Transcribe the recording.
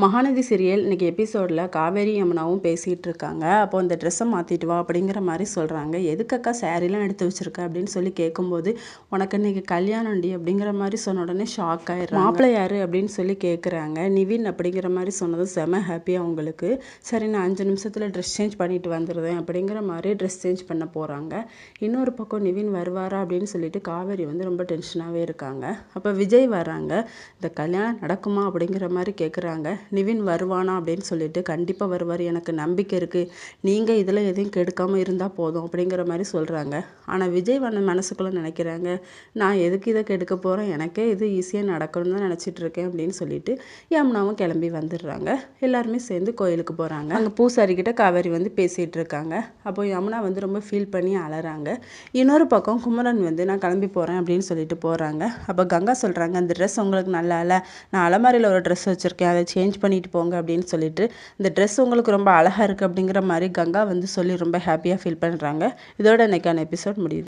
Mahanadi serial இன்றைக்கி எபிசோடில் காவேரி யமுனாவும் பேசிகிட்டு இருக்காங்க. அப்போ அந்த ட்ரெஸ்ஸை மாற்றிட்டு வா அப்படிங்கிற மாதிரி சொல்கிறாங்க எதுக்கக்கா சேரீலாம் எடுத்து வச்சுருக்க அப்படின்னு சொல்லி கேட்கும்போது உனக்கு இன்றைக்கி கல்யாணம்டி அப்படிங்கிற மாதிரி சொன்ன உடனே ஷாக் ஆயிடுறாங்க. மாப்பிள்ளை யார் அப்படின்னு சொல்லி கேட்குறாங்க நிவின் அப்படிங்கிற மாதிரி சொன்னது செம ஹாப்பியாக அவங்களுக்கு சரி நான் அஞ்சு நிமிஷத்தில் ட்ரெஸ் சேஞ்ச் பண்ணிட்டு வந்துடுறேன் அப்படிங்கிற மாதிரி ட்ரெஸ் சேஞ்ச் பண்ண போகிறாங்க இன்னொரு பக்கம் நிவின் வருவாரா அப்படின்னு சொல்லிட்டு காவேரி வந்து ரொம்ப டென்ஷனாகவே இருக்காங்க. அப்போ விஜய் வராங்க இந்த கல்யாணம் நடக்குமா அப்படிங்கிற மாதிரி கேட்குறாங்க நிவின் வருவானா அப்படின்னு சொல்லிட்டு கண்டிப்பாக வருவார். எனக்கு நம்பிக்கை இருக்குது நீங்கள் இதில் எதையும் கெடுக்காமல் இருந்தால் போதும் அப்படிங்கிற மாதிரி சொல்கிறாங்க ஆனால் விஜய் வண்ண மனசுக்குள்ளே நினைக்கிறாங்க நான் எதுக்கு இதை கெடுக்க போகிறேன் எனக்கே இது ஈஸியாக நடக்கணும்னு தான் நினச்சிட்டு இருக்கேன் அப்படின்னு சொல்லிட்டு யமுனாவும் கிளம்பி வந்துடுறாங்க. எல்லாருமே சேர்ந்து கோயிலுக்கு போகிறாங்க அங்கே பூசாரிக்கிட்ட காவேரி வந்து பேசிகிட்டு இருக்காங்க. அப்போ யமுனா வந்து ரொம்ப ஃபீல் பண்ணி அலறாங்க. இன்னொரு பக்கம் குமரன் வந்து நான் கிளம்பி போகிறேன் அப்படின்னு சொல்லிட்டு போகிறாங்க அப்போ கங்கா சொல்கிறாங்க அந்த ட்ரெஸ் உங்களுக்கு நல்லா இல்லை. நான் அலமாரியில் ஒரு ட்ரெஸ் வச்சுருக்கேன். அதை சேஞ்ச் சேஞ்ச் பண்ணிட்டு போங்க அப்படின்னு சொல்லிட்டு இந்த ட்ரெஸ் உங்களுக்கு ரொம்ப அழகாக இருக்குது அப்படிங்கிற மாதிரி கங்கா வந்து சொல்லி ரொம்ப ஹாப்பியாக ஃபீல் பண்ணுறாங்க இதோட இன்றைக்கான எபிசோட் முடியுது.